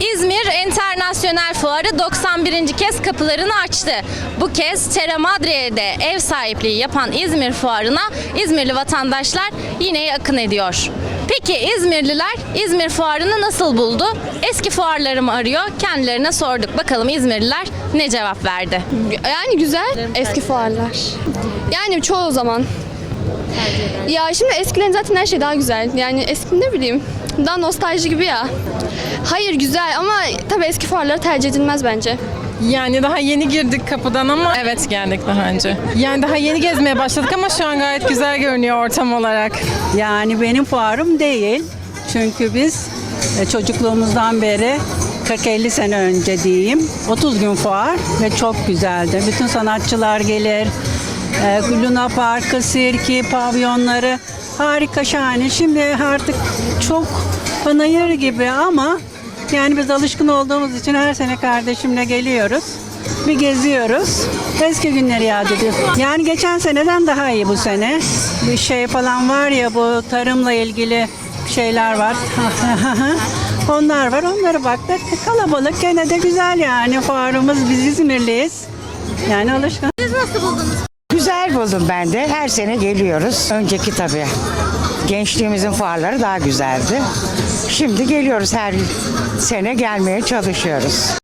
İzmir Enternasyonel Fuarı 91. kez kapılarını açtı. Bu kez Terra Madre'de ev sahipliği yapan İzmir Fuarı'na İzmirli vatandaşlar yine akın ediyor. Peki İzmirliler İzmir Fuarı'nı nasıl buldu? Eski fuarları mı arıyor? Kendilerine sorduk. Bakalım İzmirliler ne cevap verdi? Yani güzel eski fuarlar. Yani çoğu zaman. Ya şimdi eskiden zaten her şey daha güzel. Yani eski ne bileyim daha nostalji gibi ya. Hayır güzel ama tabii eski fuarlar tercih edilmez bence. Yani daha yeni girdik kapıdan ama evet geldik daha önce. Yani daha yeni gezmeye başladık ama şu an gayet güzel görünüyor ortam olarak. Yani benim fuarım değil. Çünkü biz e, çocukluğumuzdan beri 40-50 sene önce diyeyim 30 gün fuar ve çok güzeldi. Bütün sanatçılar gelir. E, Luna Parkı, sirki, pavyonları harika şahane. Şimdi artık çok panayır gibi ama yani biz alışkın olduğumuz için her sene kardeşimle geliyoruz. Bir geziyoruz. Eski günleri yad ediyoruz. Yani geçen seneden daha iyi bu sene. Bir şey falan var ya bu tarımla ilgili şeyler var. Onlar var. Onları baktık. Kalabalık gene de güzel yani. Fuarımız biz İzmirliyiz. Yani alışkın. Güzel buldum ben de. Her sene geliyoruz. Önceki tabii. Gençliğimizin fuarları daha güzeldi. Şimdi geliyoruz her sene gelmeye çalışıyoruz.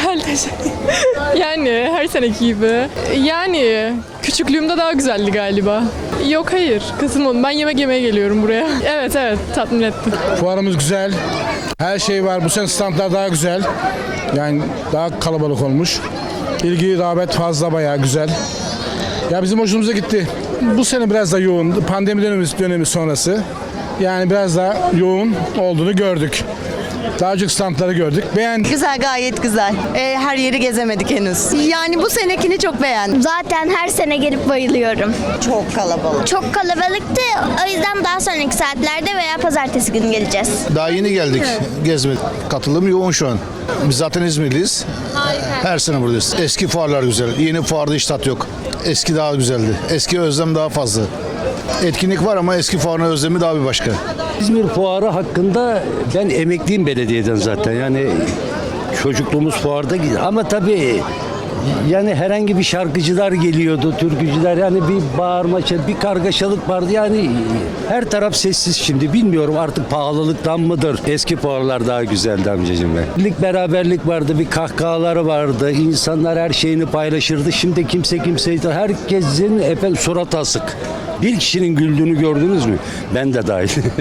Güzel teşekkür Yani her seneki gibi. Yani küçüklüğümde daha güzeldi galiba. Yok hayır katılmadım. Ben yemek yemeye geliyorum buraya. Evet evet tatmin etti. Fuarımız güzel. Her şey var. Bu sene standlar daha güzel. Yani daha kalabalık olmuş. İlgi, rağbet fazla bayağı güzel. Ya bizim hoşumuza gitti. Bu sene biraz da yoğun. Pandemi dönemi, dönemi sonrası. Yani biraz daha yoğun olduğunu gördük. Daha çok standları gördük. Beğendik. Güzel gayet güzel. Ee, her yeri gezemedik henüz. Yani bu senekini çok beğendim. Zaten her sene gelip bayılıyorum. Çok kalabalık. Çok kalabalıktı. O yüzden daha sonraki saatlerde veya pazartesi günü geleceğiz. Daha yeni geldik gezme. Katılım yoğun şu an. Biz zaten İzmirliyiz. Her sene buradayız. Eski fuarlar güzel. Yeni fuarda hiç tat yok. Eski daha güzeldi. Eski özlem daha fazla. Etkinlik var ama eski fuarın özlemi daha bir başka. İzmir Fuarı hakkında ben emekliyim belediyeden zaten. Yani çocukluğumuz fuarda ama tabii yani herhangi bir şarkıcılar geliyordu, türkücüler yani bir bağırma, çe- bir kargaşalık vardı. Yani her taraf sessiz şimdi. Bilmiyorum artık pahalılıktan mıdır? Eski fuarlar daha güzeldi amcacığım be. Birlik beraberlik vardı, bir kahkahaları vardı. İnsanlar her şeyini paylaşırdı. Şimdi kimse kimseyi herkesin efendim surat asık. Bir kişinin güldüğünü gördünüz mü? Ben de dahil.